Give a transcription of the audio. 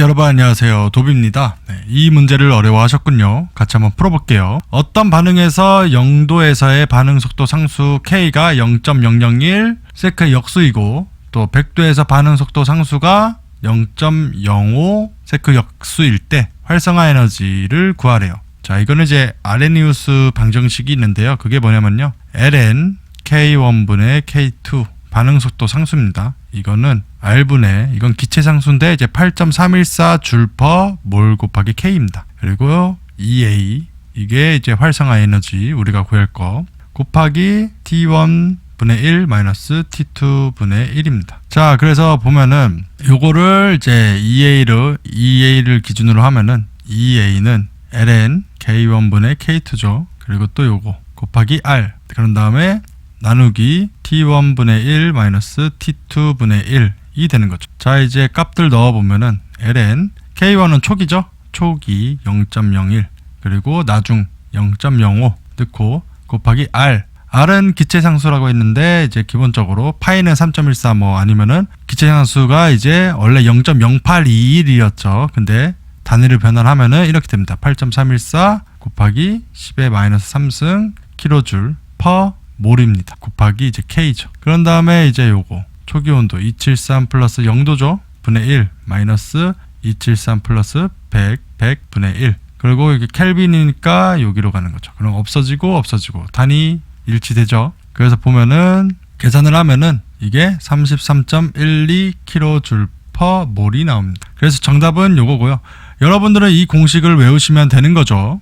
여러분 안녕하세요. 도비입니다. 네, 이 문제를 어려워하셨군요. 같이 한번 풀어볼게요. 어떤 반응에서 0도에서의 반응 속도 상수 K가 0.001 세크 역수이고 또 100도에서 반응 속도 상수가 0.05 세크 역수일 때 활성화 에너지를 구하래요. 자 이거는 이제 아레니우스 방정식이 있는데요. 그게 뭐냐면요. Ln k1분의 k2 반응 속도 상수입니다. 이거는 R분의 이건 기체 상수인데 이제 8.314 줄퍼 몰 곱하기 K입니다. 그리고 EA 이게 이제 활성화 에너지 우리가 구할 거 곱하기 T1 분의 1 마이너스 T2 분의 1입니다. 자, 그래서 보면은 요거를 이제 EA를 EA를 기준으로 하면은 EA는 ln K1 분의 K2죠. 그리고 또 요거 곱하기 R. 그런 다음에 나누기 t1분의 1 마이너스 t2분의 1이 되는 거죠. 자 이제 값들 넣어보면은 ln k1은 초기죠. 초기 0.01 그리고 나중 0.05 넣고 곱하기 r r은 기체 상수라고 했는데 이제 기본적으로 파이는 3.14뭐 아니면은 기체 상수가 이제 원래 0.0821이었죠. 근데 단위를 변환하면은 이렇게 됩니다. 8.314 곱하기 10의 마이너스 3승 킬로줄 퍼 몰입니다. 곱하기 이제 K죠. 그런 다음에 이제 요거 초기 온도 273 플러스 0도죠. 분의 1 마이너스 273 플러스 100 100 분의 1 그리고 이게 켈빈이니까 여기로 가는 거죠. 그럼 없어지고 없어지고 단위 일치되죠. 그래서 보면은 계산을 하면은 이게 33.12 킬로줄 퍼 몰이 나옵니다. 그래서 정답은 요거고요. 여러분들은 이 공식을 외우시면 되는 거죠.